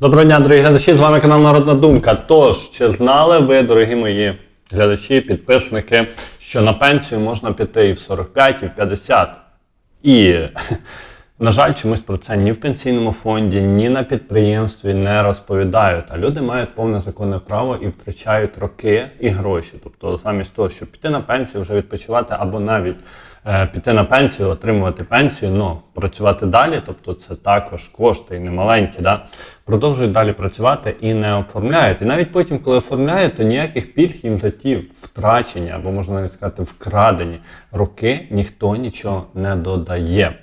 Доброго дня, дорогі глядачі! З вами канал Народна Думка. Тож, чи знали ви, дорогі мої глядачі, підписники, що на пенсію можна піти і в 45, і в 50? І, на жаль, чомусь про це ні в пенсійному фонді, ні на підприємстві не розповідають. А люди мають повне законне право і втрачають роки і гроші. Тобто, замість того, щоб піти на пенсію, вже відпочивати або навіть е, піти на пенсію, отримувати пенсію, ну працювати далі, тобто це також кошти і немаленькі, да? продовжують далі працювати і не оформляють. І навіть потім, коли оформляють, то ніяких пільг їм в житті втрачені, або можна навіть сказати, вкрадені роки ніхто нічого не додає.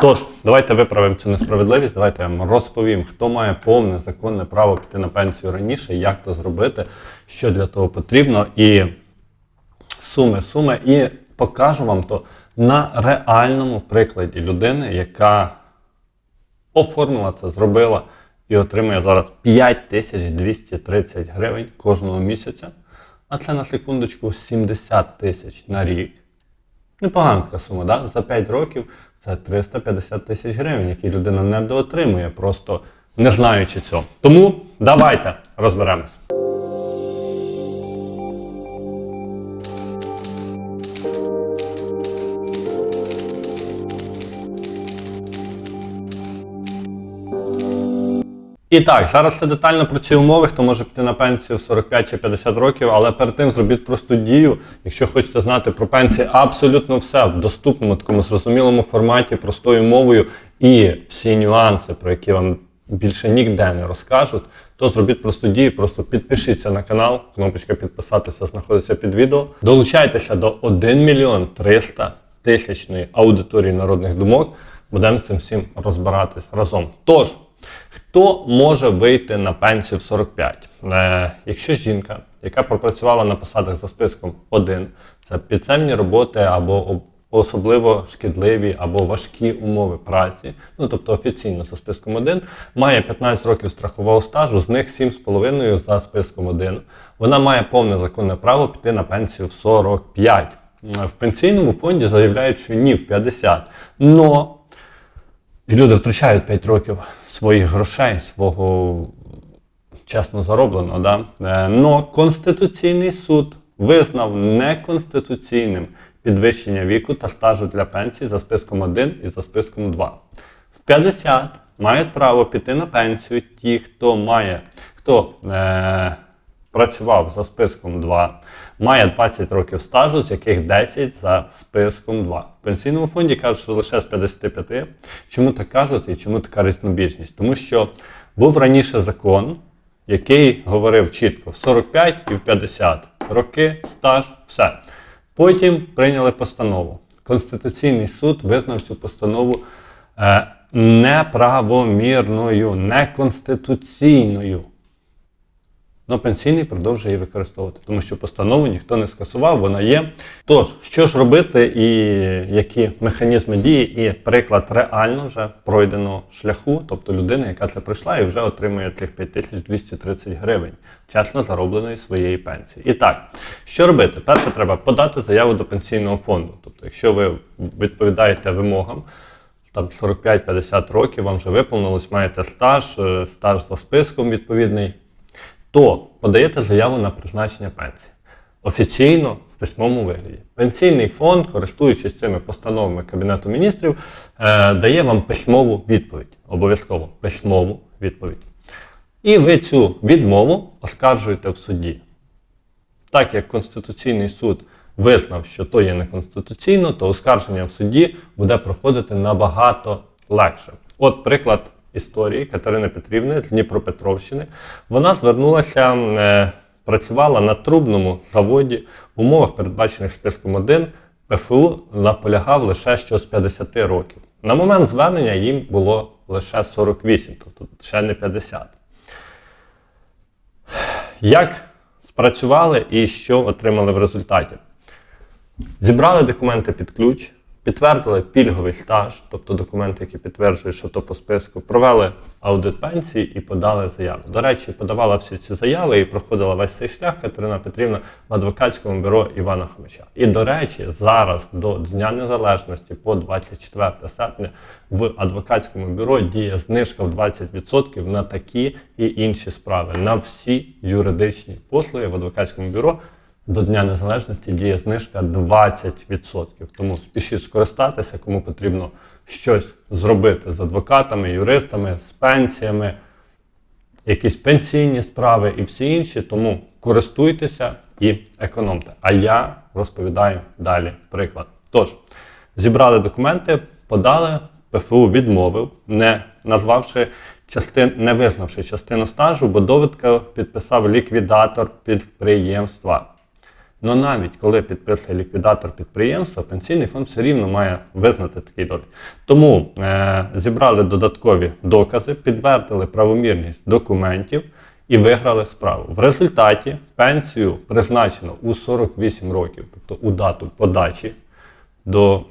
Тож, давайте виправимо цю несправедливість, давайте я вам розповім, хто має повне законне право піти на пенсію раніше, як то зробити, що для того потрібно. І суми, суми, і покажу вам то на реальному прикладі людини, яка оформила це, зробила і отримує зараз 5230 гривень кожного місяця. А це на секундочку 70 тисяч на рік. Непогана така сума, да? за 5 років це 350 тисяч гривень, які людина не доотримує, просто не знаючи цього. Тому давайте розберемось. І так, зараз все детально про ці умови, хто може піти на пенсію в 45 чи 50 років, але перед тим зробіть просту дію. Якщо хочете знати про пенсії, абсолютно все в доступному, такому зрозумілому форматі, простою мовою і всі нюанси, про які вам більше ніде не розкажуть, то зробіть просту дію, просто підпишіться на канал, кнопочка підписатися знаходиться під відео. Долучайтеся до 1 мільйон 300 тисячної аудиторії народних думок. Будемо цим всім розбиратись разом. Тож. Хто може вийти на пенсію в 45? Е, якщо жінка, яка пропрацювала на посадах за списком 1, це підземні роботи або особливо шкідливі або важкі умови праці, ну тобто офіційно за списком 1, має 15 років страхового стажу, з них 7,5 за списком 1. Вона має повне законне право піти на пенсію в 45. Е, В пенсійному фонді заявляють, що ні, в 50. Но і люди втрачають 5 років своїх грошей, свого чесно заробленого. Да? Е, Но Конституційний суд визнав неконституційним підвищення віку та стажу для пенсії за списком 1 і за списком 2. В 50 мають право піти на пенсію ті, хто має, хто е, працював за списком 2, має 20 років стажу, з яких 10 за списком 2. В пенсійному фонді кажуть, що лише з 55. Чому так кажуть і чому така різнобіжність? Тому що був раніше закон, який говорив чітко в 45 і в 50 роки, стаж, все. Потім прийняли постанову. Конституційний суд визнав цю постанову е, неправомірною, неконституційною. Но пенсійний продовжує її використовувати, тому що постанову ніхто не скасував, вона є. Тож, що ж робити і які механізми дії, і приклад реально вже пройденого шляху, тобто людини, яка це пройшла і вже отримує тих 5230 гривень, чесно заробленої своєї пенсії. І так, що робити? Перше, треба подати заяву до пенсійного фонду. Тобто, якщо ви відповідаєте вимогам, там 45-50 років, вам вже виповнилось, маєте стаж, е, стаж за списком відповідний то подаєте заяву на призначення пенсії офіційно в письмовому вигляді. Пенсійний фонд, користуючись цими постановами Кабінету міністрів, е, дає вам письмову відповідь. Обов'язково письмову відповідь. І ви цю відмову оскаржуєте в суді. Так як Конституційний суд визнав, що то є неконституційно, то оскарження в суді буде проходити набагато легше. От приклад історії Катерини Петрівни з Дніпропетровщини. Вона звернулася, е, працювала на трубному заводі в умовах, передбачених списком 1. ПФУ наполягав лише що з 50 років. На момент звернення їм було лише 48, тобто ще не 50. Як спрацювали і що отримали в результаті? Зібрали документи під ключ, підтвердили пільговий стаж, тобто документи, які підтверджують, що то по списку, провели аудит пенсії і подали заяву. До речі, подавала всі ці заяви і проходила весь цей шлях Катерина Петрівна в адвокатському бюро Івана Хомича. І до речі, зараз до Дня Незалежності по 24 серпня в адвокатському бюро діє знижка в 20% на такі і інші справи, на всі юридичні послуги в адвокатському бюро. До Дня Незалежності діє знижка 20%. Тому спішіть скористатися, кому потрібно щось зробити з адвокатами, юристами, з пенсіями, якісь пенсійні справи і всі інші. Тому користуйтеся і економте. А я розповідаю далі приклад. Тож, зібрали документи, подали, ПФУ відмовив, не назвавши частин, не визнавши частину стажу, бо довідка підписав ліквідатор підприємства. Ну навіть коли підписує ліквідатор підприємства, пенсійний фонд все рівно має визнати такий довід. Тому е, зібрали додаткові докази, підтвердили правомірність документів і виграли справу. В результаті пенсію призначено у 48 років, тобто у дату подачі до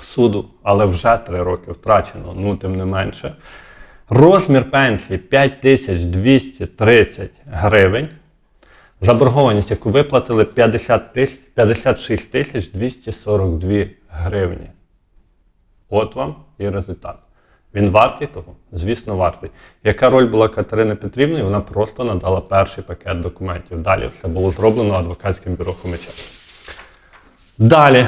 суду, але вже 3 роки втрачено, ну тим не менше. Розмір пенсії 5230 гривень. Заборгованість, яку виплатили 50 тисяч, 56 тисяч 242 гривні. От вам і результат. Він вартий того? Звісно, вартий. Яка роль була Катерини Петрівни? Вона просто надала перший пакет документів. Далі все було зроблено адвокатським бюро Хомича. Далі.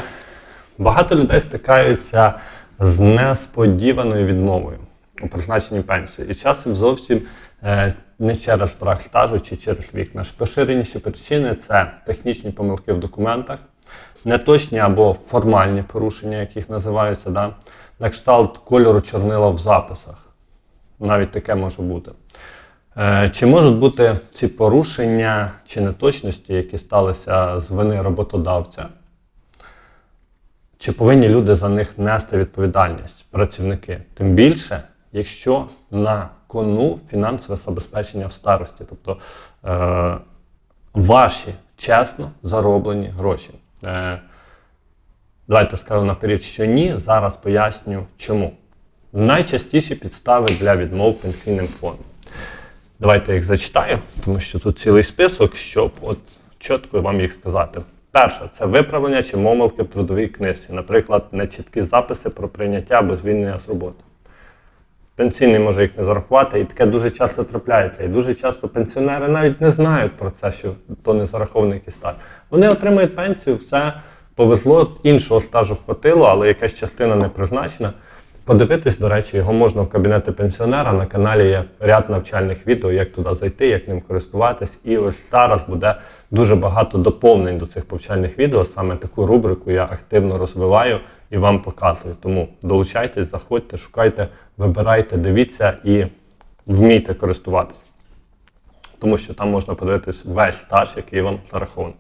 Багато людей стикаються з несподіваною відмовою у призначенні пенсії. І часом зовсім не через брак стажу чи через вік. Найпоширеніші причини це технічні помилки в документах, неточні або формальні порушення, яких називаються, да? на кшталт кольору чорнила в записах. Навіть таке може бути. Е, Чи можуть бути ці порушення чи неточності, які сталися з вини роботодавця? Чи повинні люди за них нести відповідальність, працівники? Тим більше, якщо на кону фінансове забезпечення в старості, тобто е, ваші чесно зароблені гроші. Е, давайте скажу наперед, що ні. Зараз поясню чому. Найчастіші підстави для відмов пенсійним фондом. Давайте їх зачитаю, тому що тут цілий список, щоб от чітко вам їх сказати. Перше це виправлення чи помилки в трудовій книжці, наприклад, нечіткі записи про прийняття або звільнення з роботи. Пенсійний може їх не зарахувати, і таке дуже часто трапляється. І дуже часто пенсіонери навіть не знають про це, що то не зарахований якийсь стаж. Вони отримують пенсію, все повезло, іншого стажу хватило, але якась частина не призначена. Подивитись, до речі, його можна в кабінеті пенсіонера. На каналі є ряд навчальних відео, як туди зайти, як ним користуватись. І ось зараз буде дуже багато доповнень до цих повчальних відео. Саме таку рубрику я активно розвиваю і вам показую. Тому долучайтесь, заходьте, шукайте, вибирайте, дивіться і вмійте користуватися. Тому що там можна подивитись весь стаж, який вам зарахований.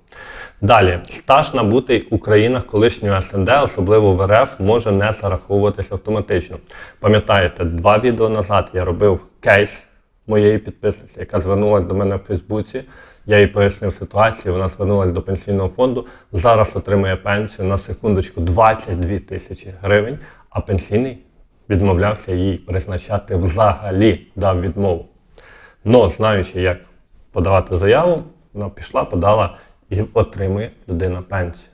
Далі, стаж набутий у країнах колишнього СНД, особливо в РФ, може не зараховуватися автоматично. Пам'ятаєте, два відео назад я робив кейс моєї підписниці, яка звернулася до мене в Фейсбуці. Я їй пояснив ситуацію, вона звернулася до пенсійного фонду. Зараз отримує пенсію на секундочку 22 тисячі гривень, а пенсійний відмовлявся їй призначати взагалі, дав відмову. Но знаючи, як подавати заяву, вона пішла, подала і отримує людина пенсію.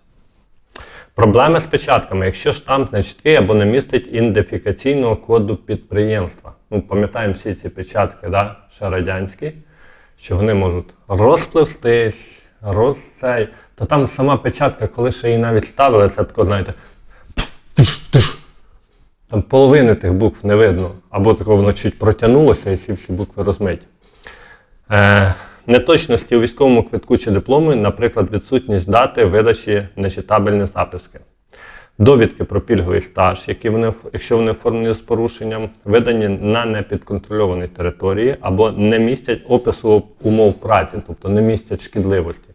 Проблеми з печатками. Якщо штамп не чіткий або не містить ідентифікаційного коду підприємства. Ну, пам'ятаємо всі ці печатки, да? ще радянські, що вони можуть розпливстись, розсей. То там сама печатка, коли ще її навіть ставили, це тако, знаєте, там половини тих букв не видно, або тако воно чуть протягнулося і всі всі букви розмиті. Е, неточності у військовому квитку чи дипломі, наприклад, відсутність дати видачі нечитабельні записки. Довідки про пільговий стаж, які вони, якщо вони оформлені з порушенням, видані на непідконтрольованій території або не містять опису умов праці, тобто не містять шкідливості.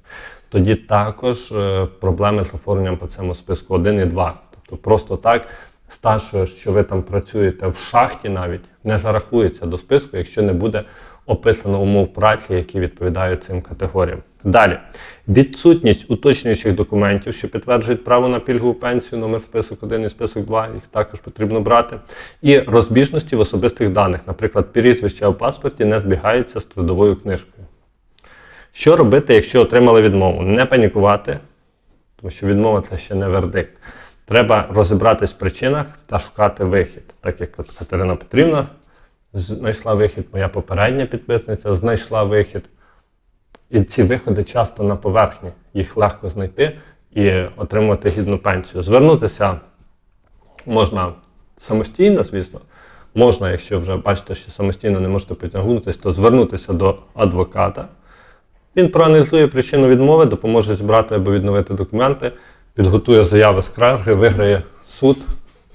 Тоді також е, проблеми з оформленням по цьому списку 1 і 2. Тобто просто так стаж, що ви там працюєте в шахті навіть, не зарахується до списку, якщо не буде описано умов праці, які відповідають цим категоріям. Далі, відсутність уточнюючих документів, що підтверджують право на пільгову пенсію, номер список 1 і список 2, їх також потрібно брати. І розбіжності в особистих даних, наприклад, прізвище у паспорті не збігається з трудовою книжкою. Що робити, якщо отримали відмову? Не панікувати, тому що відмова це ще не вердикт. Треба розібратись в причинах та шукати вихід. Так як Катерина Петрівна знайшла вихід, моя попередня підписниця знайшла вихід. І ці виходи часто на поверхні, їх легко знайти і отримати гідну пенсію. Звернутися можна самостійно, звісно. Можна, якщо вже бачите, що самостійно не можете потягнутися, то звернутися до адвоката. Він проаналізує причину відмови, допоможе зібрати або відновити документи, підготує заяви скарги, виграє суд.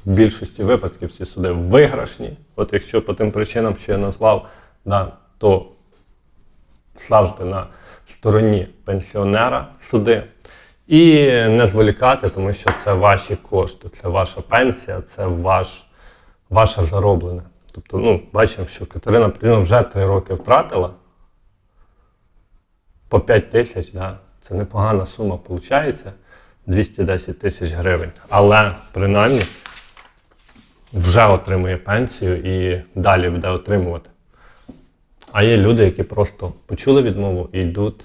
В більшості випадків ці суди виграшні. От якщо по тим причинам, що я назвав, да, то завжди на стороні пенсіонера суди. І не зволікати, тому що це ваші кошти, це ваша пенсія, це ваш, ваше зароблене. Тобто, ну, бачимо, що Катерина Петрівна вже три роки втратила по 5 тисяч, да, це непогана сума виходить, 210 тисяч гривень. Але принаймні вже отримує пенсію і далі буде отримувати. А є люди, які просто почули відмову і йдуть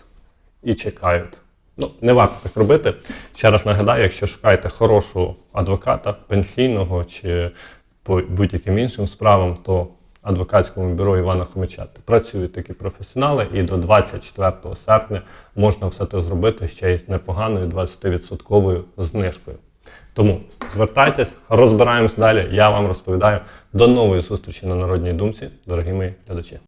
і чекають. Ну, не варто так робити. Ще раз нагадаю, якщо шукаєте хорошого адвоката, пенсійного чи по будь-яким іншим справам, то адвокатському бюро Івана Хомича працюють такі професіонали, і до 24 серпня можна все це зробити ще й з непоганою 20% знижкою. Тому звертайтесь, розбираємось далі. Я вам розповідаю. До нової зустрічі на Народній думці, дорогі мої глядачі.